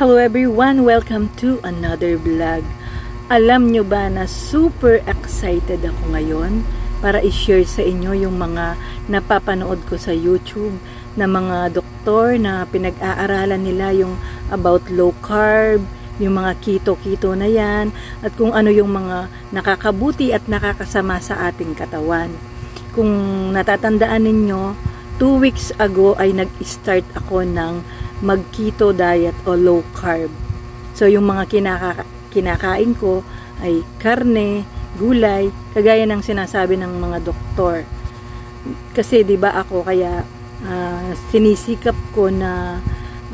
Hello everyone, welcome to another vlog. Alam nyo ba na super excited ako ngayon para i-share sa inyo yung mga napapanood ko sa YouTube na mga doktor na pinag-aaralan nila yung about low carb, yung mga keto-keto na yan, at kung ano yung mga nakakabuti at nakakasama sa ating katawan. Kung natatandaan ninyo, two weeks ago ay nag-start ako ng mag-keto diet o low carb. So yung mga kinaka kinakain ko ay karne, gulay, kagaya ng sinasabi ng mga doktor. Kasi 'di ba ako kaya ah, sinisikap ko na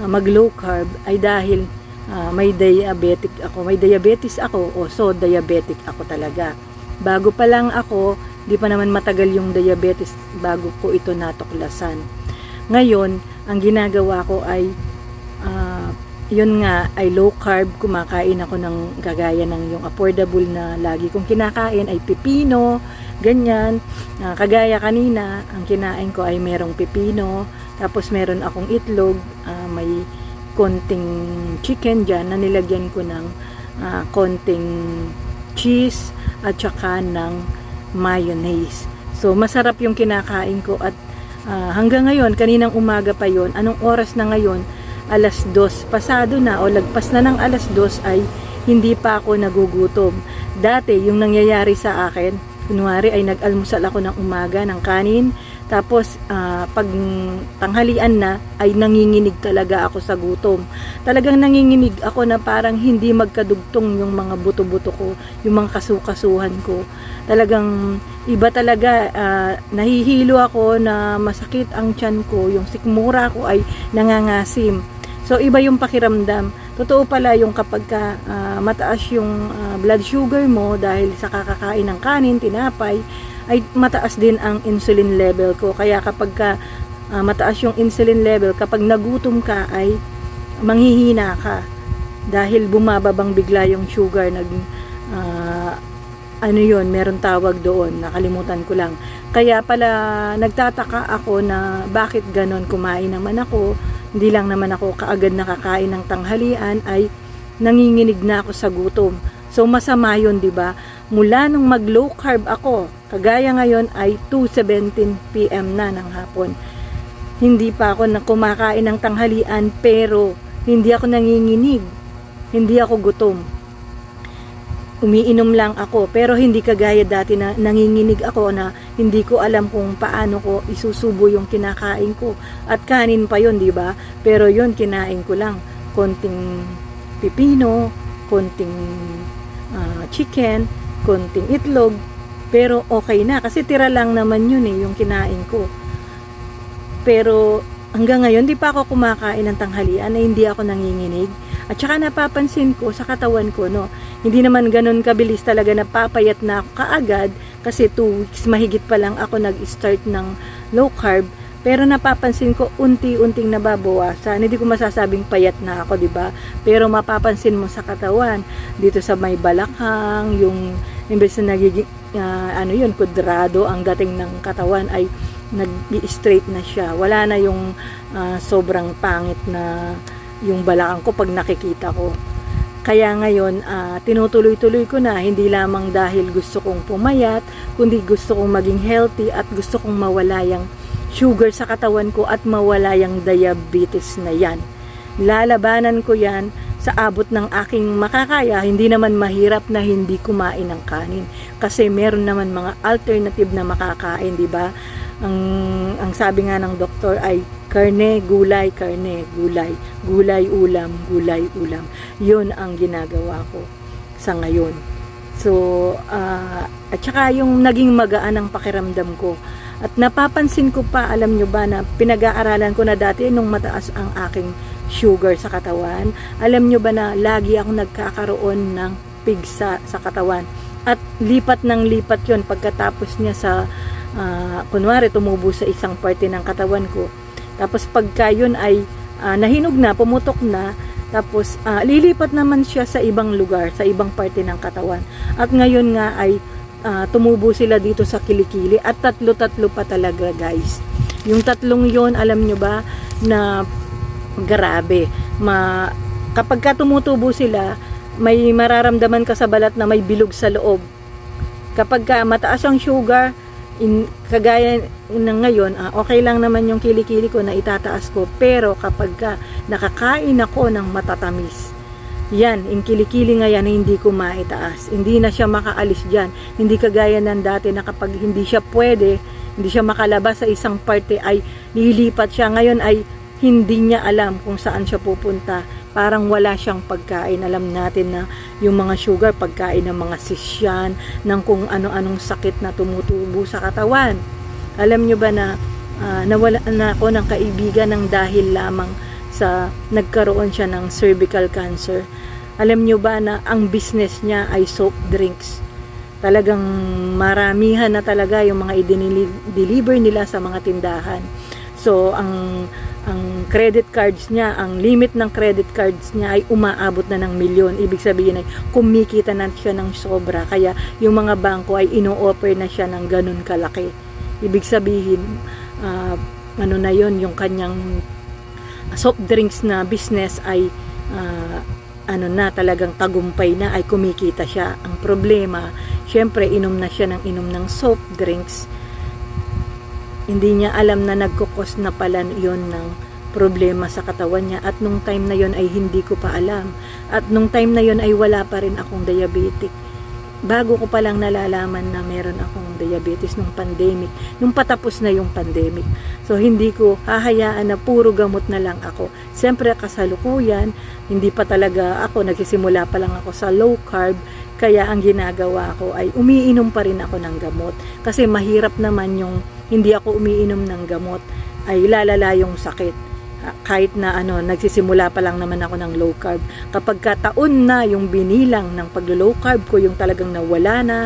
ah, mag low carb ay dahil ah, may diabetic ako, may diabetes ako o so diabetic ako talaga. Bago pa lang ako, di pa naman matagal yung diabetes bago ko ito natuklasan. Ngayon, ang ginagawa ko ay ah, yun nga ay low carb kumakain ako ng gagaya ng yung affordable na lagi kong kinakain ay pipino ganyan Ah, kagaya kanina ang kinain ko ay merong pipino tapos meron akong itlog ah, may konting chicken dyan na nilagyan ko ng ah, konting cheese at saka ng mayonnaise. So masarap yung kinakain ko at Ah, hanggang ngayon, kaninang umaga pa yon anong oras na ngayon, alas dos, pasado na o lagpas na ng alas dos ay hindi pa ako nagugutom. Dati, yung nangyayari sa akin, kunwari ay nag-almusal ako ng umaga ng kanin, tapos ah, pag tanghalian na ay nanginginig talaga ako sa gutom. Talagang nanginginig ako na parang hindi magkadugtong yung mga buto-buto ko, yung mga kasukasuhan ko. Talagang iba talaga, ah, nahihilo ako na masakit ang tiyan ko, yung sikmura ko ay nangangasim. So iba yung pakiramdam. Totoo pala yung kapag ka, ah, mataas yung ah, blood sugar mo dahil sa kakakain ng kanin, tinapay, ay mataas din ang insulin level ko. Kaya kapag ka, ah, mataas yung insulin level, kapag nagutom ka ay manghihina ka. Dahil bumababang bigla yung sugar, nag, ah, ano yon meron tawag doon, nakalimutan ko lang. Kaya pala nagtataka ako na bakit ganon kumain naman ako, hindi lang naman ako kaagad nakakain ng tanghalian ay nanginginig na ako sa gutom. So masama yun, 'di ba? Mula nung mag low carb ako, kagaya ngayon ay 2:17 PM na ng hapon. Hindi pa ako na kumakain ng tanghalian pero hindi ako nanginginig. Hindi ako gutom umiinom lang ako pero hindi kagaya dati na nanginginig ako na hindi ko alam kung paano ko isusubo yung kinakain ko at kanin pa yon di ba pero yon kinain ko lang konting pipino konting chicken konting itlog pero okay na. Kasi tira lang naman yun eh yung kinain ko. Pero hanggang ngayon di pa ako kumakain ng tanghalian na hindi ako nanginginig. At saka napapansin ko sa katawan ko no hindi naman ganun kabilis talaga napapayat na ako kaagad kasi 2 weeks mahigit pa lang ako nag-start ng low carb pero napapansin ko unti-unting nababawasan. Hindi ko masasabing payat na ako, 'di ba? Pero mapapansin mo sa katawan dito sa may balakhang, yung imbes na nagiging ah, ano 'yun, kudrado ang dating ng katawan ay nag-straight na siya. Wala na yung ah, sobrang pangit na yung balakang ko pag nakikita ko. Kaya ngayon, ah, tinutuloy-tuloy ko na, hindi lamang dahil gusto kong pumayat, kundi gusto kong maging healthy at gusto kong mawala yung sugar sa katawan ko at mawala yung diabetes na yan. Lalabanan ko yan sa abot ng aking makakaya, hindi naman mahirap na hindi kumain ng kanin. Kasi meron naman mga alternative na makakain, di ba? Ang, ang sabi nga ng doktor ay karne, gulay, karne, gulay, gulay, ulam, gulay, ulam. Yun ang ginagawa ko sa ngayon. So, ah, at saka yung naging magaan ang pakiramdam ko. At napapansin ko pa, alam nyo ba, na pinag-aaralan ko na dati nung mataas ang aking sugar sa katawan. Alam nyo ba na lagi ako nagkakaroon ng pigsa sa katawan. At lipat ng lipat yon pagkatapos niya sa, ah, kunwari, tumubo sa isang parte ng katawan ko. Tapos pagka yun ay ah, nahinog na, pumutok na, tapos ah, lilipat naman siya sa ibang lugar, sa ibang parte ng katawan. At ngayon nga ay ah, tumubo sila dito sa kilikili at tatlo-tatlo pa talaga guys. Yung tatlong yon alam nyo ba na grabe, ma kapag ka tumutubo sila, may mararamdaman ka sa balat na may bilog sa loob. Kapag ka mataas ang sugar, in, kagaya ng ngayon, ah, okay lang naman yung kilikili ko na itataas ko. Pero kapag ka nakakain ako ng matatamis, yan, yung kilikili nga yan, hindi ko maitaas. Hindi na siya makaalis dyan. Hindi kagaya ng dati na kapag hindi siya pwede, hindi siya makalabas sa isang parte ay lilipat siya. Ngayon ay hindi niya alam kung saan siya pupunta. Parang wala siyang pagkain. Alam natin na yung mga sugar, pagkain ng mga sisyan, ng kung ano-anong sakit na tumutubo sa katawan. Alam nyo ba na ah, nawala na ako ng kaibigan ng dahil lamang sa nagkaroon siya ng cervical cancer. Alam nyo ba na ang business niya ay soft drinks. Talagang maramihan na talaga yung mga i-deliver nila sa mga tindahan. So, ang ang credit cards niya, ang limit ng credit cards niya ay umaabot na ng milyon. Ibig sabihin ay kumikita na siya ng sobra. Kaya yung mga bangko ay ino-offer na siya ng ganun kalaki. Ibig sabihin, ah, ano na yon yung kanyang soft drinks na business ay ah, ano na talagang tagumpay na ay kumikita siya. Ang problema, syempre inom na siya ng inom ng soft drinks. Hindi niya alam na nagkukos na pala yon ng problema sa katawan niya at nung time na yon ay hindi ko pa alam. At nung time na yon ay wala pa rin akong diabetic. Bago ko pa lang nalalaman na meron akong diabetes nung pandemic, nung patapos na yung pandemic. So hindi ko hahayaan na puro gamot na lang ako. Siyempre kasalukuyan, hindi pa talaga ako, nagsisimula pa lang ako sa low carb, kaya ang ginagawa ko ay umiinom pa rin ako ng gamot. Kasi mahirap naman yung hindi ako umiinom ng gamot, ay lalala yung sakit kahit na ano, nagsisimula pa lang naman ako ng low carb. Kapag kataon na yung binilang ng paglo-low carb ko, yung talagang nawala na,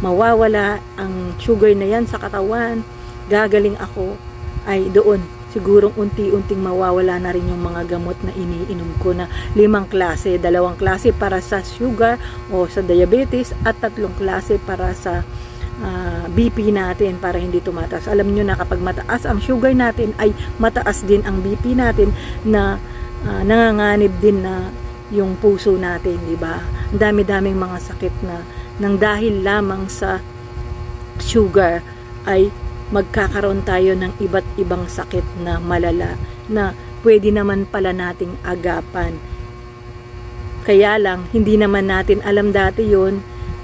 mawawala ang sugar na yan sa katawan, gagaling ako, ay doon, sigurong unti-unting mawawala na rin yung mga gamot na iniinom ko na limang klase, dalawang klase para sa sugar o sa diabetes at tatlong klase para sa ah, BP natin para hindi tumataas. Alam nyo na kapag mataas ang sugar natin ay mataas din ang BP natin na ah, nanganganib din na yung puso natin, di ba? Ang dami-daming mga sakit na nang dahil lamang sa sugar ay magkakaroon tayo ng iba't ibang sakit na malala na pwede naman pala nating agapan. Kaya lang, hindi naman natin alam dati yon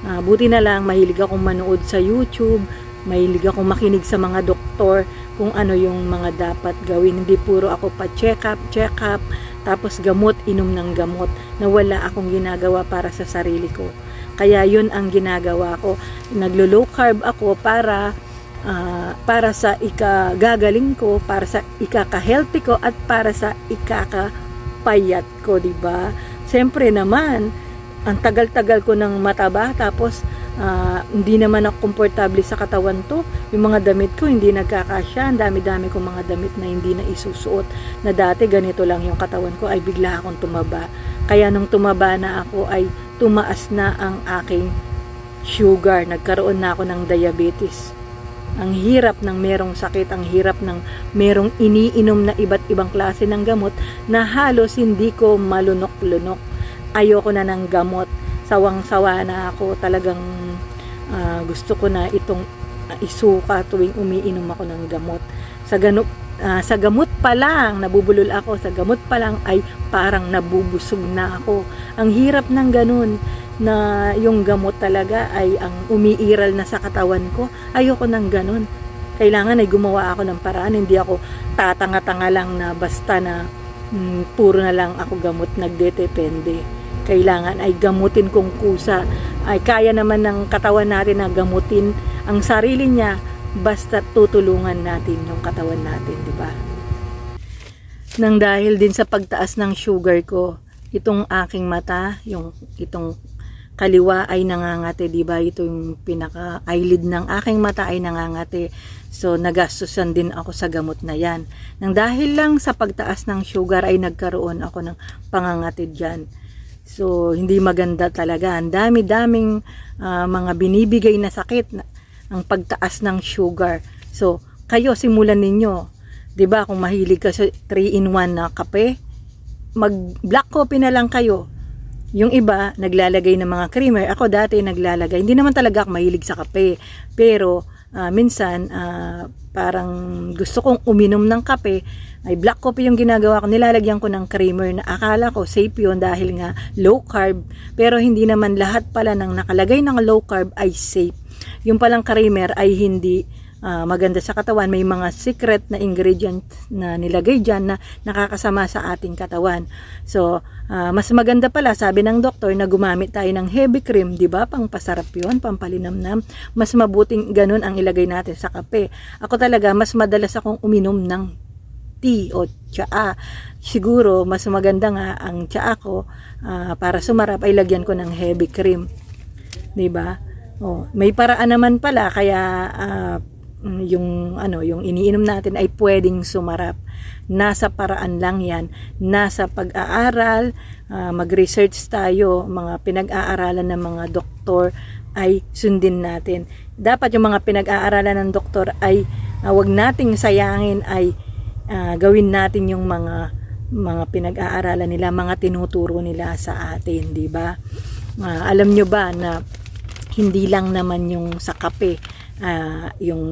Ah, buti na lang, mahilig akong manood sa YouTube, mahilig akong makinig sa mga doktor kung ano yung mga dapat gawin. Hindi puro ako pa check up, check up, tapos gamot, inom ng gamot na wala akong ginagawa para sa sarili ko. Kaya yun ang ginagawa ko. Naglo-low carb ako para ah, para sa ikagagaling ko, para sa ikaka-healthy ko at para sa ikaka-payat ko, 'di ba? Siyempre naman, ang tagal-tagal ko ng mataba tapos ah, hindi naman ako komportable sa katawan to. Yung mga damit ko hindi nagkakasya. Ang dami-dami kong mga damit na hindi na isusuot. Na dati ganito lang yung katawan ko ay bigla akong tumaba. Kaya nung tumaba na ako ay tumaas na ang aking sugar. Nagkaroon na ako ng diabetes. Ang hirap ng merong sakit, ang hirap ng merong iniinom na iba't ibang klase ng gamot na halos hindi ko malunok-lunok ayoko na ng gamot. Sawang-sawa na ako. Talagang ah, gusto ko na itong ah, isuka tuwing umiinom ako ng gamot. Sa ganop ah, sa gamot pa lang, nabubulol ako. Sa gamot pa lang ay parang nabubusog na ako. Ang hirap ng ganun na yung gamot talaga ay ang umiiral na sa katawan ko. Ayoko ng ganun. Kailangan ay gumawa ako ng paraan. Hindi ako tatanga-tanga lang na basta na mm, puro na lang ako gamot nagdedepende kailangan ay gamutin kung kusa. Ay kaya naman ng katawan natin na gamutin ang sarili niya basta tutulungan natin yung katawan natin, di ba? Nang dahil din sa pagtaas ng sugar ko, itong aking mata, yung itong kaliwa ay nangangati, di ba? Ito yung pinaka eyelid ng aking mata ay nangangati. So nagastusan din ako sa gamot na yan. Nang dahil lang sa pagtaas ng sugar ay nagkaroon ako ng pangangati dyan. So, hindi maganda talaga. Ang dami-daming ah, mga binibigay na sakit na, ang pagtaas ng sugar. So, kayo simulan ninyo. 'Di ba kung mahilig ka sa 3-in-1 na kape, mag black coffee na lang kayo. Yung iba, naglalagay ng mga creamer. Ako dati naglalagay. Hindi naman talaga ako mahilig sa kape. Pero, ah, minsan, ah, parang gusto kong uminom ng kape. Ay, black coffee yung ginagawa ko. Nilalagyan ko ng creamer na akala ko safe yun dahil nga low carb. Pero hindi naman lahat pala ng nakalagay ng low carb ay safe. Yung palang creamer ay hindi ah, maganda sa katawan. May mga secret na ingredient na nilagay dyan na nakakasama sa ating katawan. So, ah, mas maganda pala, sabi ng doktor, na gumamit tayo ng heavy cream, di ba? Pang pasarap yun, pampalinamnam. Mas mabuting ganun ang ilagay natin sa kape. Ako talaga, mas madalas akong uminom ng tea o tsaa. Siguro, mas maganda nga ang tsaa ko ah, para sumarap ay lagyan ko ng heavy cream. 'di ba? Oh, may paraan naman pala kaya mm, yung ano, yung iniinom natin ay pwedeng sumarap. Nasa paraan lang 'yan, nasa pag-aaral, ah, mag-research tayo, mga pinag-aaralan ng mga doktor ay sundin natin. Dapat yung mga pinag-aaralan ng doktor ay ah, wag nating sayangin ay ah, gawin natin yung mga mga pinag-aaralan nila, mga tinuturo nila sa atin, 'di ba? Ah, alam nyo ba na hindi lang naman yung sa kape, ah, yung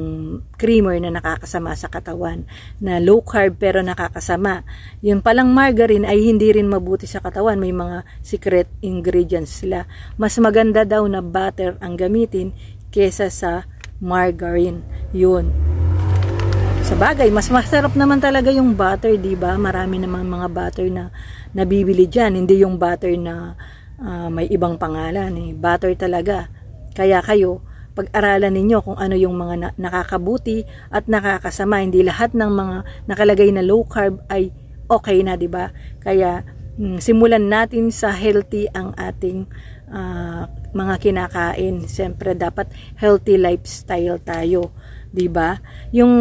creamer na nakakasama sa katawan, na low carb pero nakakasama. Yung palang margarine ay hindi rin mabuti sa katawan, may mga secret ingredients sila. Mas maganda daw na butter ang gamitin kesa sa margarine. Yun. Sa bagay, mas masarap naman talaga yung butter, 'di ba? Marami naman mga butter na nabibili diyan, hindi yung butter na ah, may ibang pangalan, eh. Butter talaga. Kaya kayo, pag-aralan ninyo kung ano yung mga na- nakakabuti at nakakasama. Hindi lahat ng mga nakalagay na low carb ay okay na, 'di ba? Kaya mm, simulan natin sa healthy ang ating ah, mga kinakain. Siyempre dapat healthy lifestyle tayo. 'Di ba? Yung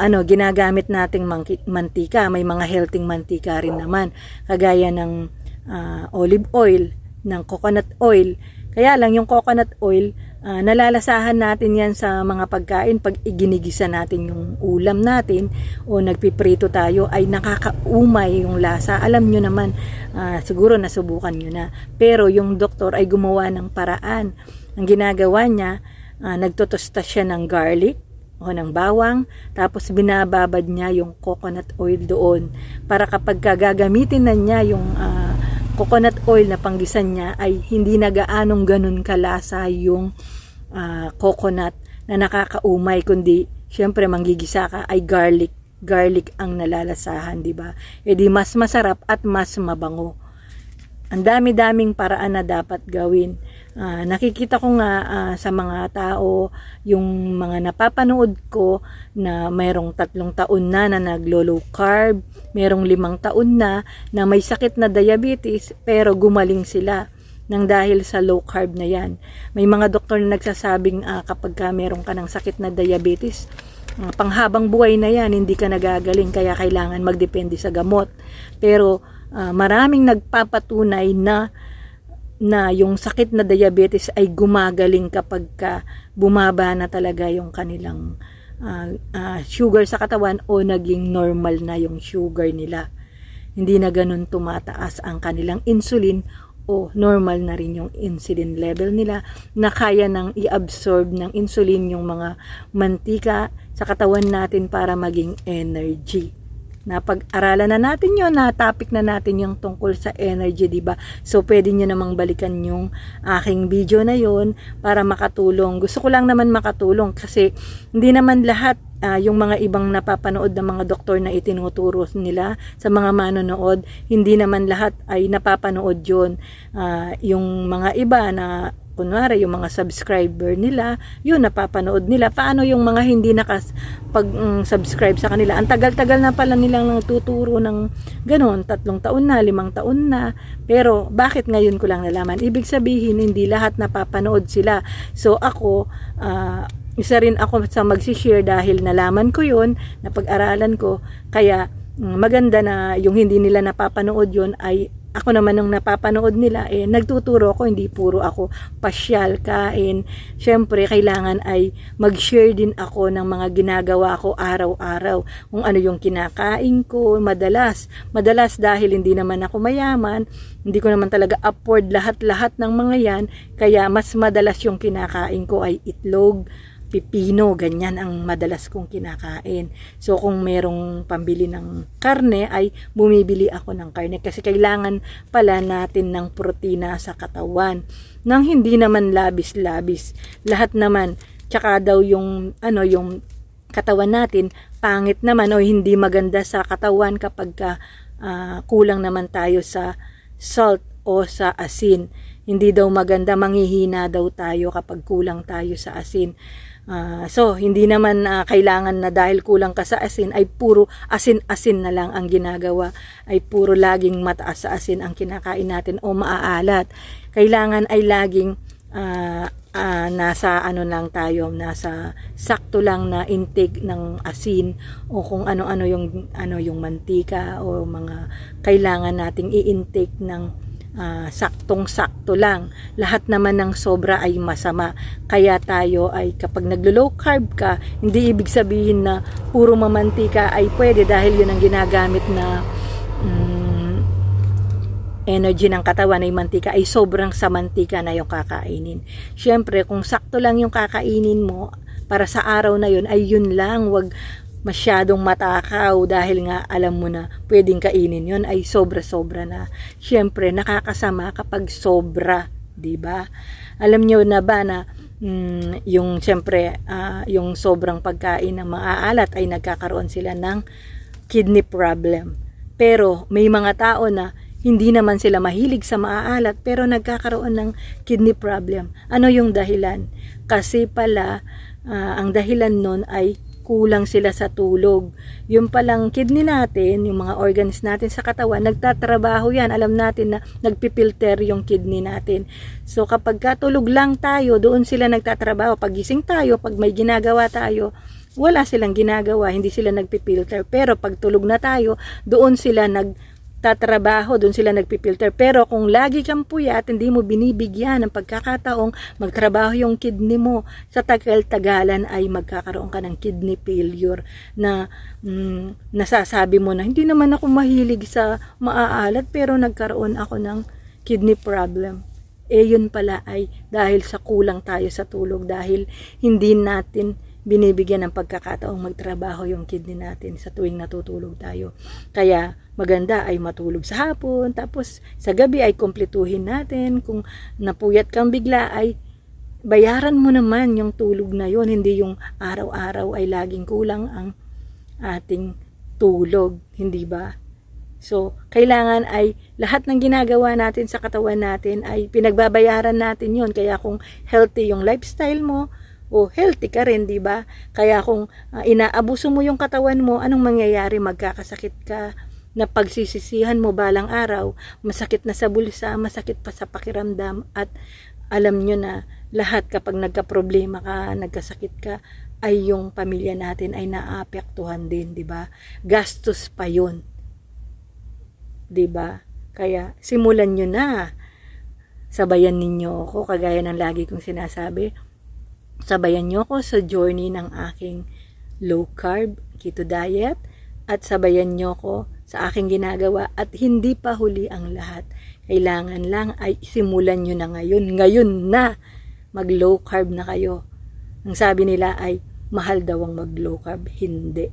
ano ginagamit nating mantika, may mga healthy mantika rin naman, kagaya ng ah, olive oil, ng coconut oil. Kaya lang yung coconut oil, ah, nalalasahan natin 'yan sa mga pagkain pag iginigisa natin yung ulam natin o nagpiprito tayo ay nakakaumay yung lasa. Alam nyo naman, ah, siguro nasubukan nyo na. Pero yung doktor ay gumawa ng paraan. Ang ginagawa niya, ah, nagtotosta siya ng garlic, o ng bawang, tapos binababad niya yung coconut oil doon. Para kapag gagamitin na niya yung ah, coconut oil na panggisan niya ay hindi na gaanong ganun kalasa yung ah, coconut na nakakaumay kundi syempre manggigisa ka ay garlic. Garlic ang nalalasahan di ba? E di mas masarap at mas mabango. Ang dami-daming paraan na dapat gawin. Ah, nakikita ko nga ah, sa mga tao, yung mga napapanood ko na mayroong tatlong taon na na naglo-low carb, mayroong limang taon na na may sakit na diabetes pero gumaling sila nang dahil sa low carb na yan. May mga doktor na nagsasabing ah, kapag ka meron ka ng sakit na diabetes, ah, panghabang buhay na yan, hindi ka nagagaling kaya kailangan magdepende sa gamot. Pero ah, maraming nagpapatunay na na yung sakit na diabetes ay gumagaling kapag ka bumaba na talaga yung kanilang ah, ah, sugar sa katawan o naging normal na yung sugar nila. Hindi na ganun tumataas ang kanilang insulin o normal na rin yung insulin level nila na kaya nang i-absorb ng insulin yung mga mantika sa katawan natin para maging energy. Napag-aralan na natin yon na topic na natin yung tungkol sa energy, di ba? So, pwede nyo namang balikan yung aking video na yon para makatulong. Gusto ko lang naman makatulong kasi hindi naman lahat ah, yung mga ibang napapanood ng mga doktor na itinuturo nila sa mga manonood, hindi naman lahat ay napapanood yon Ah, yung mga iba na kunwari yung mga subscriber nila, yun napapanood nila. Paano yung mga hindi pag mm, sa kanila? Ang tagal-tagal na pala nilang tuturo ng ganun, tatlong taon na, limang taon na. Pero bakit ngayon ko lang nalaman? Ibig sabihin hindi lahat napapanood sila. So ako ah, isa rin ako sa magsishare dahil nalaman ko yun, napag-aralan ko, kaya mm, maganda na yung hindi nila napapanood yun ay ako naman nung napapanood nila, eh, nagtuturo ako, hindi puro ako pasyal, kain. Siyempre, kailangan ay mag-share din ako ng mga ginagawa ko araw-araw. Kung ano yung kinakain ko, madalas. Madalas dahil hindi naman ako mayaman, hindi ko naman talaga afford lahat-lahat ng mga yan, kaya mas madalas yung kinakain ko ay itlog, pipino, ganyan ang madalas kong kinakain. So kung merong pambili ng karne ay bumibili ako ng karne kasi kailangan pala natin ng protina sa katawan nang hindi naman labis-labis. Lahat naman tsaka daw yung ano yung katawan natin pangit naman o hindi maganda sa katawan kapag ka, ah, kulang naman tayo sa salt o sa asin. Hindi daw maganda, manghihina daw tayo kapag kulang tayo sa asin. Ah, so, hindi naman ah, kailangan na dahil kulang ka sa asin ay puro asin-asin na lang ang ginagawa. Ay puro laging mataas sa asin ang kinakain natin o maaalat. Kailangan ay laging ah, ah, nasa ano lang tayo, nasa sakto lang na intake ng asin o kung ano-ano yung ano yung mantika o mga kailangan nating i-intake ng ah, saktong-sakto lang. Lahat naman ng sobra ay masama. Kaya tayo ay kapag naglo-low carb ka, hindi ibig sabihin na puro mamantika ay pwede dahil yun ang ginagamit na mm, energy ng katawan ay mantika ay sobrang sa mantika na yung kakainin. Siyempre, kung sakto lang yung kakainin mo para sa araw na yun, ay yun lang. Wag masyadong matakaw dahil nga alam mo na pwedeng kainin yun ay sobra-sobra na. Siyempre, nakakasama kapag sobra, di ba? Alam nyo na ba na mm, yung siyempre, ah, yung sobrang pagkain ng maaalat ay nagkakaroon sila ng kidney problem. Pero may mga tao na hindi naman sila mahilig sa maaalat pero nagkakaroon ng kidney problem. Ano yung dahilan? Kasi pala ah, ang dahilan nun ay kulang sila sa tulog. Yung palang kidney natin, yung mga organs natin sa katawan, nagtatrabaho yan. Alam natin na nagpipilter yung kidney natin. So kapag katulog lang tayo, doon sila nagtatrabaho. Pag gising tayo, pag may ginagawa tayo, wala silang ginagawa, hindi sila nagpipilter. Pero pag tulog na tayo, doon sila nagtatrabaho, doon sila nagpipilter. Pero kung lagi kang puyat, hindi mo binibigyan ng pagkakataong magtrabaho yung kidney mo, sa tagal-tagalan ay magkakaroon ka ng kidney failure na mm, nasasabi mo na hindi naman ako mahilig sa maaalat pero nagkaroon ako ng kidney problem eh yun pala ay dahil sa kulang tayo sa tulog dahil hindi natin binibigyan ng pagkakataong magtrabaho yung kidney natin sa tuwing natutulog tayo. Kaya maganda ay matulog sa hapon, tapos sa gabi ay kumpletuhin natin. Kung napuyat kang bigla ay bayaran mo naman yung tulog na yon hindi yung araw-araw ay laging kulang ang ating tulog, hindi ba? So, kailangan ay lahat ng ginagawa natin sa katawan natin ay pinagbabayaran natin yon Kaya kung healthy yung lifestyle mo, o healthy ka rin, di ba? Kaya kung ah, inaabuso mo yung katawan mo, anong mangyayari? Magkakasakit ka na pagsisisihan mo balang araw, masakit na sa bulsa, masakit pa sa pakiramdam at alam nyo na lahat kapag nagka-problema ka, nagkasakit ka, ay yung pamilya natin ay naapektuhan din, di ba? Gastos pa yun. Di ba? Kaya simulan nyo na. Sabayan ninyo ako, kagaya ng lagi kong sinasabi, Sabayan niyo ako sa journey ng aking low carb keto diet at sabayan niyo ako sa aking ginagawa at hindi pa huli ang lahat. Kailangan lang ay simulan niyo na ngayon. Ngayon na mag low carb na kayo. Ang sabi nila ay mahal daw ang mag low carb. Hindi.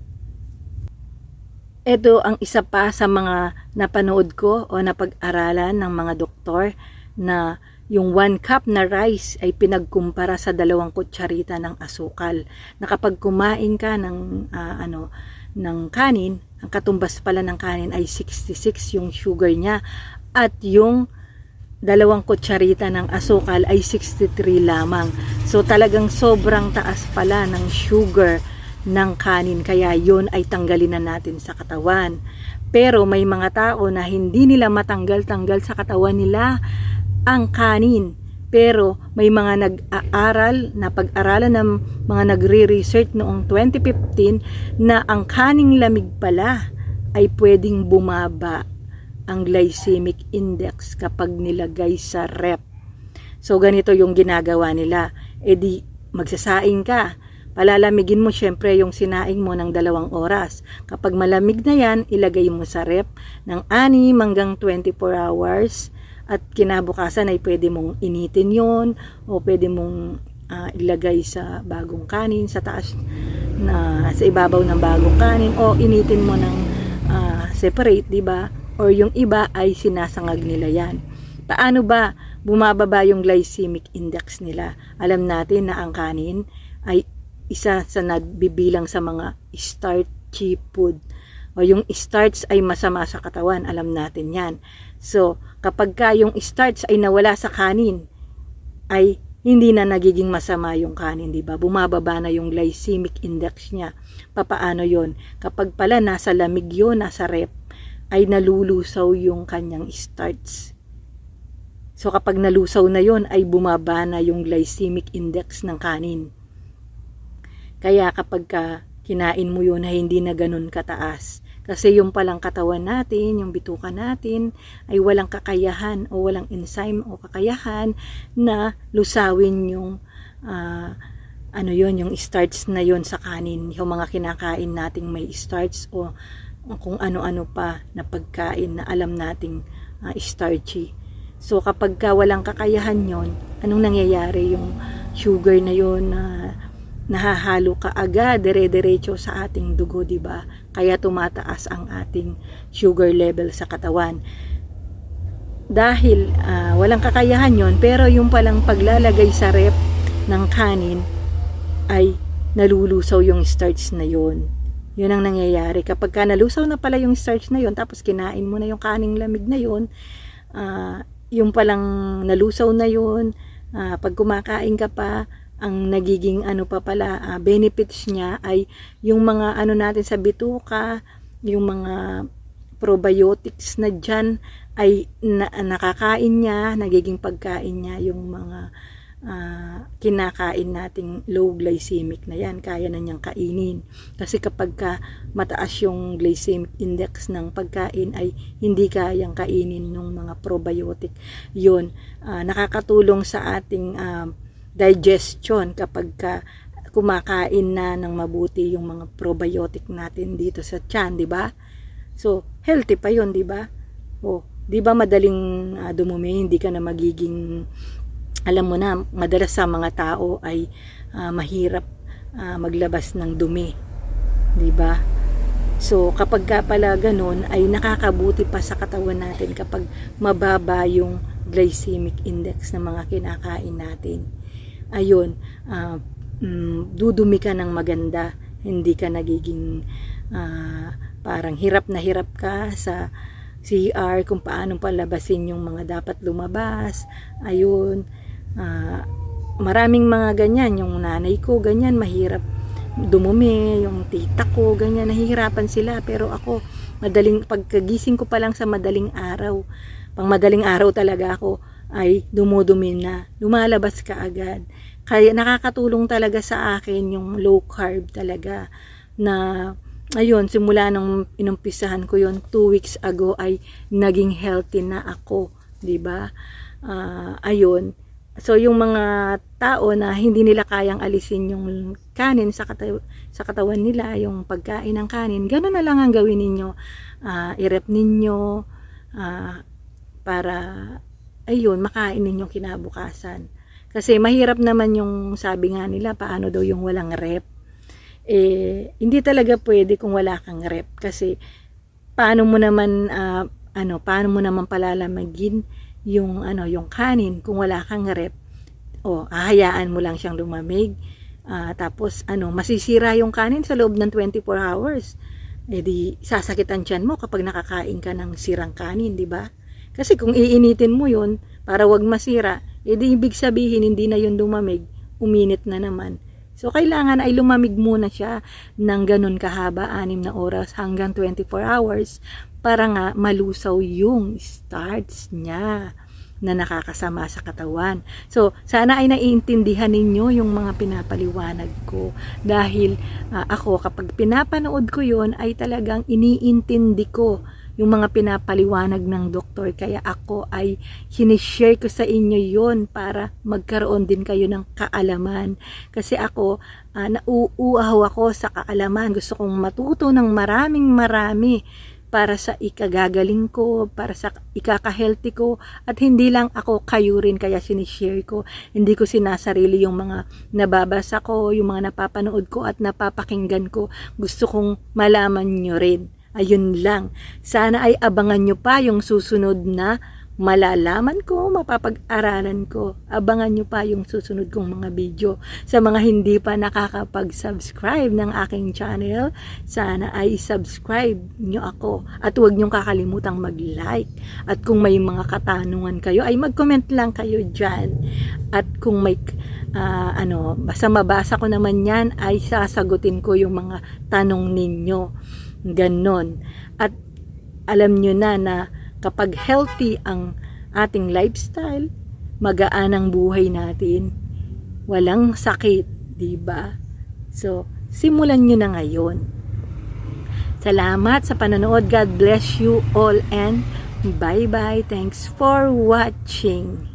Ito ang isa pa sa mga napanood ko o napag-aralan ng mga doktor na yung one cup na rice ay pinagkumpara sa dalawang kutsarita ng asukal. Na kumain ka ng ah, ano ng kanin, ang katumbas pala ng kanin ay 66 yung sugar niya at yung dalawang kutsarita ng asukal ay 63 lamang. So talagang sobrang taas pala ng sugar ng kanin kaya yon ay tanggalin na natin sa katawan. Pero may mga tao na hindi nila matanggal-tanggal sa katawan nila ang kanin. Pero may mga nag-aaral na pag-aralan ng mga nagre-research noong 2015 na ang kaning lamig pala ay pwedeng bumaba ang glycemic index kapag nilagay sa rep. So ganito yung ginagawa nila. E di magsasaing ka. Palalamigin mo syempre yung sinaing mo ng dalawang oras. Kapag malamig na yan, ilagay mo sa rep ng 6 hanggang 24 hours. At kinabukasan ay pwede mong initin yon o pwede mong ah, ilagay sa bagong kanin sa taas na sa ibabaw ng bagong kanin o initin mo ng ah, separate, 'di ba? Or yung iba ay sinasangag nila 'yan. Paano ba bumababa yung glycemic index nila? Alam natin na ang kanin ay isa sa nagbibilang sa mga starchy food. O yung starch ay masama sa katawan, alam natin yan. So, kapag ka yung starch ay nawala sa kanin, ay hindi na nagiging masama yung kanin, di ba? Bumababa na yung glycemic index niya. Papaano yon? Kapag pala nasa lamig yun, nasa rep, ay nalulusaw yung kanyang starch. So kapag nalusaw na yon ay bumaba na yung glycemic index ng kanin. Kaya kapag ka kinain mo yun na hindi na ganun kataas, kasi yung palang katawan natin, yung bituka natin, ay walang kakayahan o walang enzyme o kakayahan na lusawin yung ah, ano yon yung starch na yon sa kanin, yung mga kinakain nating may starch o kung ano-ano pa na pagkain na alam nating ah, starchy. So kapag ka walang kakayahan yon, anong nangyayari yung sugar na yon na nahahalo ka agad dire-diretso sa ating dugo, 'di ba? Kaya tumataas ang ating sugar level sa katawan. Dahil ah, walang kakayahan yon, pero yung palang paglalagay sa rep ng kanin ay nalulusaw yung starch na yon. Yun ang nangyayari. Kapag ka nalusaw na pala yung starch na yon, tapos kinain mo na yung kaning lamig na yon, ah, yung palang nalusaw na yon, ah, pag kumakain ka pa, ang nagiging ano pa pala ah, benefits niya ay yung mga ano natin sa bituka, yung mga probiotics na dyan ay na, nakakain niya, nagiging pagkain niya yung mga ah, kinakain nating low glycemic na yan, kaya na niyang kainin. Kasi kapag ka mataas yung glycemic index ng pagkain ay hindi kayang kainin ng mga probiotic. Yun, ah, nakakatulong sa ating ah, digestion kapag ka kumakain na ng mabuti yung mga probiotic natin dito sa tiyan, di ba? So, healthy pa yon di ba? O, di ba madaling ah, dumumi, hindi ka na magiging, alam mo na, madalas sa mga tao ay ah, mahirap ah, maglabas ng dumi, di ba? So, kapag ka pala ganun, ay nakakabuti pa sa katawan natin kapag mababa yung glycemic index ng mga kinakain natin ayun, ah, mm, dudumi ka ng maganda, hindi ka nagiging ah, parang hirap na hirap ka sa CR kung paano palabasin yung mga dapat lumabas, ayun, ah, maraming mga ganyan, yung nanay ko, ganyan, mahirap dumumi, yung tita ko, ganyan, nahihirapan sila, pero ako, madaling, pagkagising ko pa lang sa madaling araw, pang madaling araw talaga ako, ay dumudumi na, lumalabas ka agad. Kaya nakakatulong talaga sa akin yung low carb talaga na ayun, simula nung inumpisahan ko yon two weeks ago ay naging healthy na ako, 'di ba? Ah, ayun. So yung mga tao na hindi nila kayang alisin yung kanin sa kataw- sa katawan nila, yung pagkain ng kanin, gano'n na lang ang gawin ninyo. Ah, i-rep ninyo ah, para ayun, makain ninyo kinabukasan. Kasi mahirap naman yung sabi nga nila, paano daw yung walang rep. Eh, hindi talaga pwede kung wala kang rep. Kasi, paano mo naman, ah, ano, paano mo naman palalamagin yung, ano, yung kanin kung wala kang rep. O, ahayaan mo lang siyang lumamig. Ah, tapos, ano, masisira yung kanin sa loob ng 24 hours. Eh di, sasakit ang tiyan mo kapag nakakain ka ng sirang kanin, di ba? Kasi kung iinitin mo yun, para wag masira, edi ibig sabihin hindi na yun lumamig, uminit na naman. So, kailangan ay lumamig muna siya ng ganun kahaba, anim na oras hanggang 24 hours para nga malusaw yung starch niya na nakakasama sa katawan. So, sana ay naiintindihan ninyo yung mga pinapaliwanag ko. Dahil ah, ako, kapag pinapanood ko yon ay talagang iniintindi ko yung mga pinapaliwanag ng doktor. Kaya ako ay sinishare ko sa inyo yon para magkaroon din kayo ng kaalaman. Kasi ako, uh, nauuaw ako sa kaalaman. Gusto kong matuto ng maraming marami para sa ikagagaling ko, para sa ikaka-healthy ko, at hindi lang ako kayo rin kaya sinishare ko. Hindi ko sinasarili yung mga nababasa ko, yung mga napapanood ko at napapakinggan ko. Gusto kong malaman nyo rin. Ayun lang. Sana ay abangan nyo pa yung susunod na malalaman ko, mapapag-aralan ko. Abangan nyo pa yung susunod kong mga video. Sa mga hindi pa nakakapag-subscribe ng aking channel, sana ay subscribe nyo ako. At huwag nyo kakalimutang mag-like. At kung may mga katanungan kayo, ay mag-comment lang kayo dyan. At kung may uh, ano, basta mabasa ko naman yan, ay sasagutin ko yung mga tanong ninyo. Ganon. At alam nyo na na kapag healthy ang ating lifestyle, magaan ang buhay natin. Walang sakit, 'di ba? So, simulan niyo na ngayon. Salamat sa panonood. God bless you all and bye-bye. Thanks for watching.